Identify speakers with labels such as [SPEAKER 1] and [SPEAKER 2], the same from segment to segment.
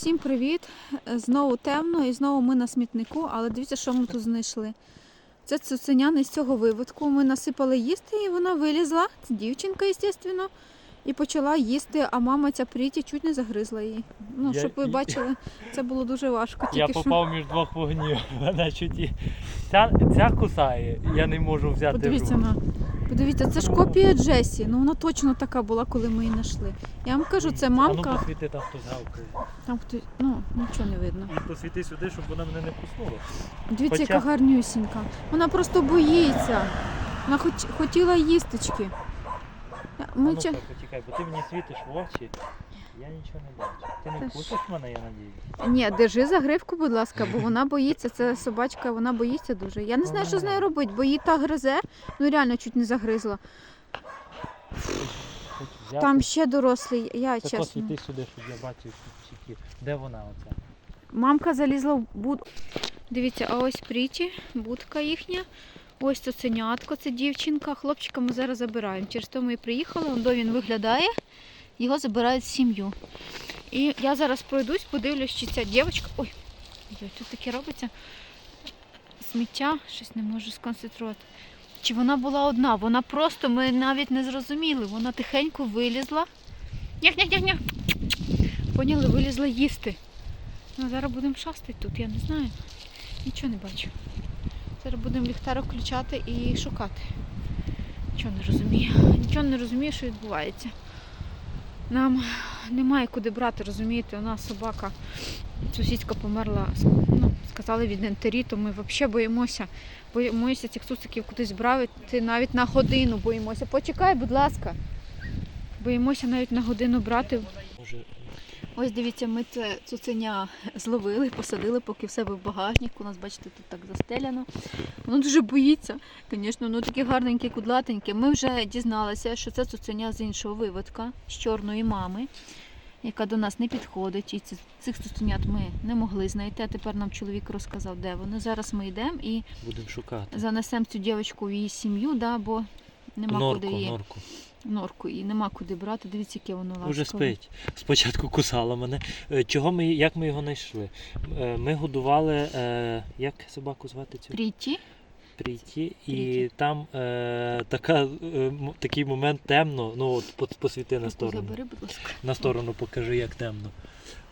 [SPEAKER 1] Всім привіт! Знову темно і знову ми на смітнику, але дивіться, що ми тут знайшли. Це цуценя не з цього виводку. Ми насипали їсти і вона вилізла. Це дівчинка, звісно, і почала їсти, а мама ця пріті чуть не загризла її. Ну,
[SPEAKER 2] Я-
[SPEAKER 1] щоб ви бачили, це було дуже важко.
[SPEAKER 2] Я
[SPEAKER 1] Тільки що.
[SPEAKER 2] попав між двох вогнів. Вона чуть і... ця, ця кусає, я не можу взяти. в
[SPEAKER 1] Подивіться на. Подивіться, це ж копія Джесі. Ну вона точно така була, коли ми її знайшли. Я вам кажу, це
[SPEAKER 2] А ну
[SPEAKER 1] мамка.
[SPEAKER 2] посвіти там хтось гавкає.
[SPEAKER 1] Там хтось, ну нічого не видно.
[SPEAKER 2] І посвіти сюди, щоб вона мене не куснула.
[SPEAKER 1] Дивіться,
[SPEAKER 2] Хоча-
[SPEAKER 1] яка гарнюсінька. Вона просто боїться. Вона хоч, хотіла їсточки. Ми
[SPEAKER 2] ну
[SPEAKER 1] ча...
[SPEAKER 2] так, почекай, бо ти мені світиш в очі, я нічого не бачу. Ти
[SPEAKER 1] Та
[SPEAKER 2] не
[SPEAKER 1] ж-
[SPEAKER 2] вкусиш мене, я надіюсь.
[SPEAKER 1] Ні, держи за гривку, будь ласка, бо вона боїться. Це собачка, вона боїться дуже. Я не знаю, що з нею робити, бо її так гризе, ну реально чуть не загризла.
[SPEAKER 2] Хоч взяти.
[SPEAKER 1] Там ще дорослий, я
[SPEAKER 2] Це
[SPEAKER 1] чесно.
[SPEAKER 2] посвіти сюди, щоб я бачив чіки. Де вона оця?
[SPEAKER 1] Мамка залізла в буд. Дивіться, а ось пріті, будка їхня. Ось цуценятко, це дівчинка. Хлопчика ми зараз забираємо. Через то ми і приїхали, он до він виглядає, його забирають в сім'ю. І я зараз пройдусь, подивлюсь, чи ця дівчинка. Ой, ой, тут таке робиться. Сміття, щось не можу сконцентрувати. Чи вона була одна? Вона просто, ми навіть не зрозуміли. Вона тихенько вилізла. Нях-нях-нях-нях. Поняли, вилізла їсти. Ну, зараз будемо шастати тут, я не знаю. Нічого не бачу. Зараз будемо ліхтарик включати і шукати. Нічого не розумію. Нічого не розумію, що відбувається. Нам немає куди брати, розумієте, у нас собака сусідка померла, ну, сказали від ентеріту, ми взагалі боїмося. Боїмося цих сусиків кудись брати навіть на годину боїмося. Почекай, будь ласка. Боїмося навіть на годину брати. Ось дивіться, ми це цуценя зловили, посадили поки в себе в багажник. У нас, бачите, тут так застеляно. Воно дуже боїться. Звісно, воно таке гарненьке, кудлатеньке. Ми вже дізналися, що це цуценя з іншого виводка, з чорної мами, яка до нас не підходить. І цих цуценят ми не могли знайти. А тепер нам чоловік розказав, де вони. Зараз ми йдемо і
[SPEAKER 2] будемо шукати.
[SPEAKER 1] занесемо цю дівчинку в її сім'ю, да, бо нема
[SPEAKER 2] Норку,
[SPEAKER 1] куди її
[SPEAKER 2] норку.
[SPEAKER 1] Норку, і нема куди брати. Дивіться, яке воно ласкове.
[SPEAKER 2] Уже спить. Спочатку кусала мене. Е, Чого ми, як ми його знайшли? Е, Ми годували, е, як собаку звати цю?
[SPEAKER 1] Пріті.
[SPEAKER 2] Прийти, і там е, така, е, такий момент темно. Ну от пос- посвіти на сторону.
[SPEAKER 1] Забери, будь ласка.
[SPEAKER 2] На сторону покажи, як темно.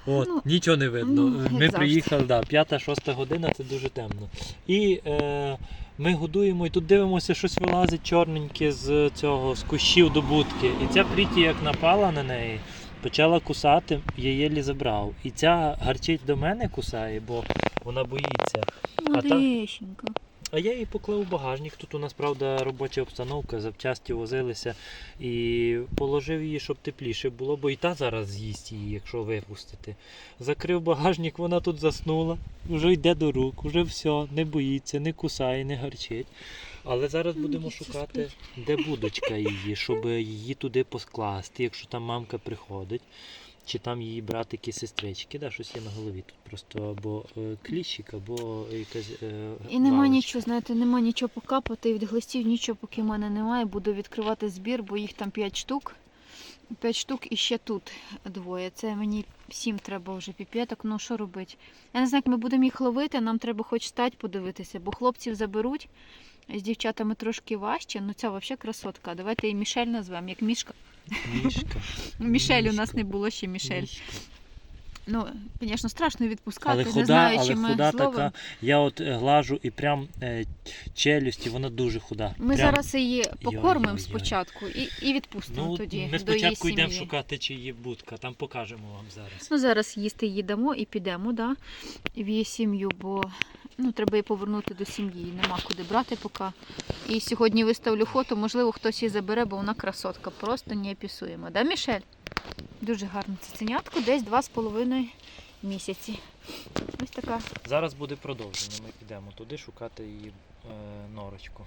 [SPEAKER 2] От,
[SPEAKER 1] Ну,
[SPEAKER 2] нічого не видно.
[SPEAKER 1] ну,
[SPEAKER 2] ми
[SPEAKER 1] завжди.
[SPEAKER 2] приїхали, да, п'ята-шоста година, це дуже темно. І е, ми годуємо, і тут дивимося, щось вилазить чорненьке з цього, з кущів до будки. І ця пріті, як напала на неї, почала кусати, я єлі забрав. І ця гарчить до мене кусає, бо вона боїться. А та-. А я її поклав у багажник. Тут у нас, правда, робоча обстановка, запчасті возилися. І положив її, щоб тепліше було, бо і та зараз з'їсть її, якщо випустити. Закрив багажник, вона тут заснула, вже йде до рук, вже все, не боїться, не кусає, не гарчить. Але зараз будемо шукати, де будочка її, щоб її туди поскласти, якщо там мамка приходить. Чи там її братики, сестрички, да, щось є на голові тут просто або е, кліщик, або якась. Е,
[SPEAKER 1] І нема
[SPEAKER 2] лавочка.
[SPEAKER 1] нічого, знаєте, нема нічого покапати від глистів, нічого поки в мене немає. Буду відкривати збір, бо їх там 5 штук. 5 штук і ще тут двоє. Це мені всім треба вже піпеток. Ну що робити? Я не знаю, як ми будемо їх ловити, нам треба хоч стать подивитися, бо хлопців заберуть. З дівчатами трошки важче, ну ця взагалі красотка. Давайте її Мішель назвемо, як мішка.
[SPEAKER 2] Мішка.
[SPEAKER 1] Мішель у нас не було ще Мішель. Ну, звісно, страшно відпускати.
[SPEAKER 2] Але
[SPEAKER 1] не
[SPEAKER 2] худа,
[SPEAKER 1] знаю,
[SPEAKER 2] але худа
[SPEAKER 1] зловимо.
[SPEAKER 2] така. Я от е, глажу і прям е, челюсті, вона дуже худа.
[SPEAKER 1] Ми
[SPEAKER 2] прям,
[SPEAKER 1] зараз її покормимо спочатку і, і відпустимо
[SPEAKER 2] Ну,
[SPEAKER 1] тоді
[SPEAKER 2] ми
[SPEAKER 1] до її
[SPEAKER 2] спочатку йдемо
[SPEAKER 1] сім'ї.
[SPEAKER 2] шукати, чи є будка, там покажемо вам зараз.
[SPEAKER 1] Ну, зараз їсти їдемо і підемо да, в її сім'ю, бо ну, треба її повернути до сім'ї. Нема куди брати поки. І сьогодні виставлю фото, можливо, хтось її забере, бо вона красотка. Просто не опісуємо. Да, Мішель? Дуже гарне цуценятко, десь два з половиною місяці. Ось така.
[SPEAKER 2] Зараз буде продовження. Ми підемо туди шукати її е, норочку.